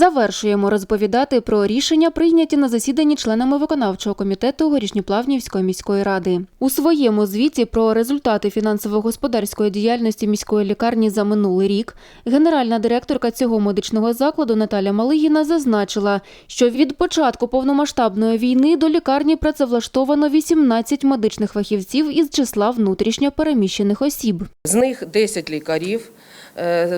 Завершуємо розповідати про рішення, прийняті на засіданні членами виконавчого комітету Горішньоплавнівської міської ради. У своєму звіті про результати фінансово-господарської діяльності міської лікарні за минулий рік генеральна директорка цього медичного закладу Наталя Малигіна зазначила, що від початку повномасштабної війни до лікарні працевлаштовано 18 медичних фахівців із числа внутрішньо переміщених осіб. З них 10 лікарів,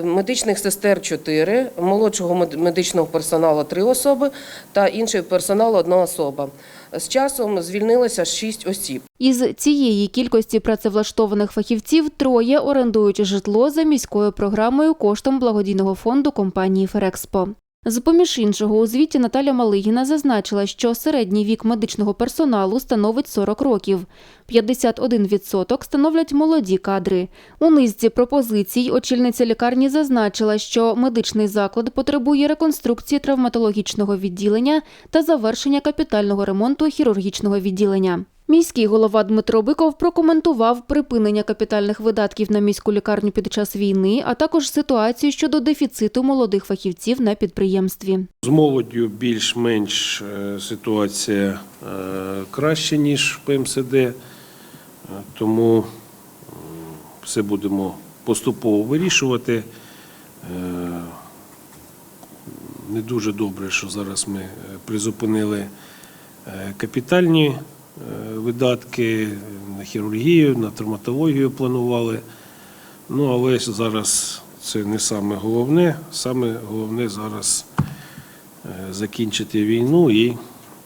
медичних сестер 4, молодшого мед- медичного персоналу 3 особи та інший персонал 1 особа. З часом звільнилося 6 осіб. Із цієї кількості працевлаштованих фахівців троє орендують житло за міською програмою коштом благодійного фонду компанії Ферекспо. З-поміж іншого, у звіті Наталя Малигіна зазначила, що середній вік медичного персоналу становить 40 років. 51% становлять молоді кадри. У низці пропозицій очільниця лікарні зазначила, що медичний заклад потребує реконструкції травматологічного відділення та завершення капітального ремонту хірургічного відділення. Міський голова Дмитро Биков прокоментував припинення капітальних видатків на міську лікарню під час війни, а також ситуацію щодо дефіциту молодих фахівців на підприємстві. З молоддю більш-менш е, ситуація е, краще, ніж в ПМСД, е, тому все будемо поступово вирішувати. Не дуже добре, що зараз ми призупинили капітальні видатки на хірургію, на травматологію планували. Ну, але зараз це не саме головне. Саме головне зараз е, закінчити війну і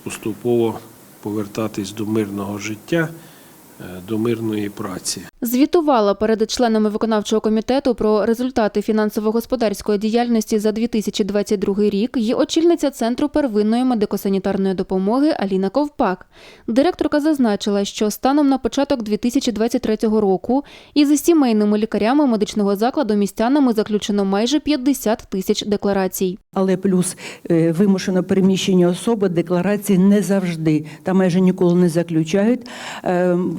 поступово повертатись до мирного життя, е, до мирної праці. Звітувала перед членами виконавчого комітету про результати фінансово-господарської діяльності за 2022 рік і очільниця Центру первинної медико-санітарної допомоги Аліна Ковпак. Директорка зазначила, що станом на початок 2023 року із сімейними лікарями медичного закладу містянами заключено майже 50 тисяч декларацій. Але плюс е, вимушено переміщені особи декларації не завжди та майже ніколи не заключають.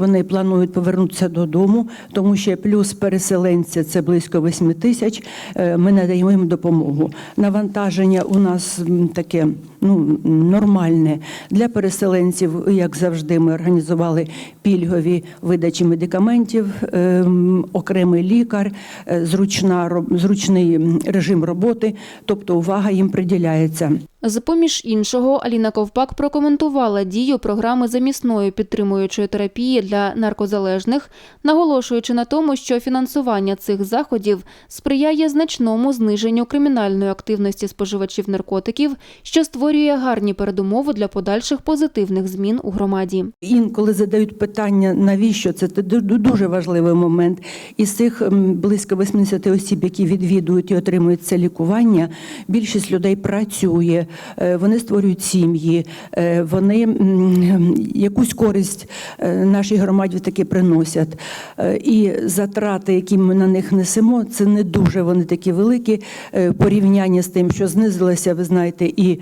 Вони планують повернутися додому, тому що плюс переселенця це близько 8 тисяч. Е, Ми надаємо їм допомогу. Навантаження у нас таке ну нормальне для переселенців. Як завжди, ми організували пільгові видачі медикаментів, е, окремий лікар, е, зручна зручний режим роботи, тобто увага їм приділяється. З-поміж іншого, Аліна Ковпак прокоментувала дію програми замісної підтримуючої терапії для наркозалежних, наголошуючи на тому, що фінансування цих заходів сприяє значному зниженню кримінальної активності споживачів наркотиків, що створює гарні передумови для подальших позитивних змін у громаді. Інколи задають питання, навіщо це Це ду- ду- дуже важливий момент. Із цих близько 80 осіб, які відвідують і отримують це лікування, більшість людей працює, е, вони створюють сім'ї, е, вони якусь користь е, нашій громаді таки приносять. І затрати, які ми на них несемо, це не дуже вони такі великі в порівнянні з тим, що знизилося, ви знаєте, і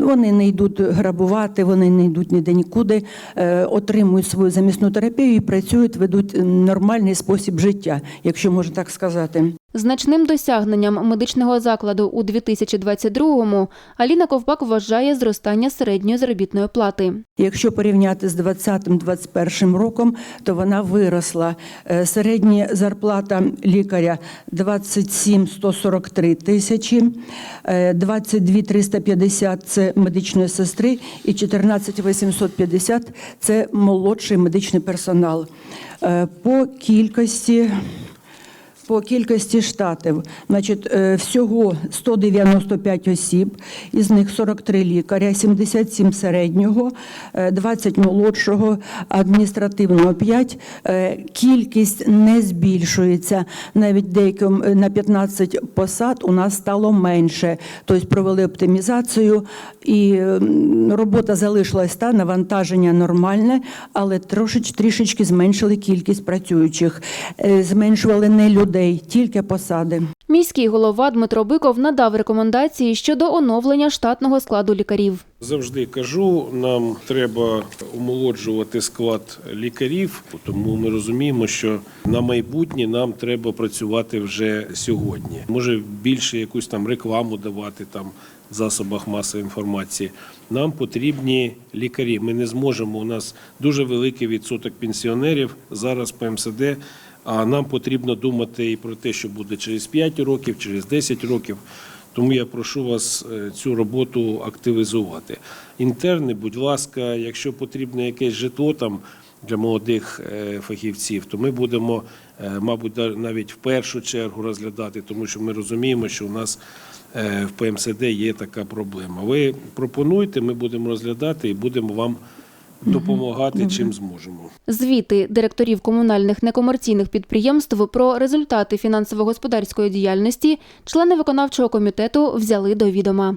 вони не йдуть грабувати, вони не йдуть ніде нікуди, е, отримують свою замісну терапію і працюють, ведуть нормальний спосіб життя, якщо можна так сказати. Значним досягненням медичного закладу у 2022-му Аліна Ковпак вважає зростання середньої заробітної плати. Якщо порівняти з 2020-2021 роком, то вона виросла. Е, Середня зарплата лікаря 27 143 тисячі, е, 22 350 – це медичної сестри і 14 850 – це молодший медичний персонал. Е, По кількості по кількості штатів, значить, е, всього 195 осіб, із них 43 лікаря, 77 середнього, е, 20 молодшого, адміністративного 5. Е, Кількість не збільшується. Навіть деяким е, на 15 посад у нас стало менше. Тобто провели оптимізацію, і робота залишилась та навантаження нормальне, але трошеч, трішечки зменшили кількість працюючих. Е, Зменшували не людей. Людей, тільки посади. Міський голова Дмитро Биков надав рекомендації щодо оновлення штатного складу лікарів. Завжди кажу, нам треба омолоджувати склад лікарів, тому ми розуміємо, що на майбутнє нам треба працювати вже сьогодні. Може більше якусь там рекламу давати там в засобах масової інформації. Нам потрібні лікарі. Ми не зможемо. У нас дуже великий відсоток пенсіонерів зараз по МСД. А нам потрібно думати і про те, що буде через 5 років, через 10 років. Тому я прошу вас е, цю роботу активізувати. Інтерни, будь ласка, якщо потрібно якесь житло там для молодих е, фахівців, то ми будемо, е, мабуть, навіть в першу чергу розглядати, тому що ми розуміємо, що у нас в ПМСД є така проблема. Ви пропонуйте, ми будемо розглядати і будемо вам допомагати, чим зможемо. Звіти директорів комунальних некомерційних підприємств про результати фінансово-господарської діяльності члени виконавчого комітету взяли до відома.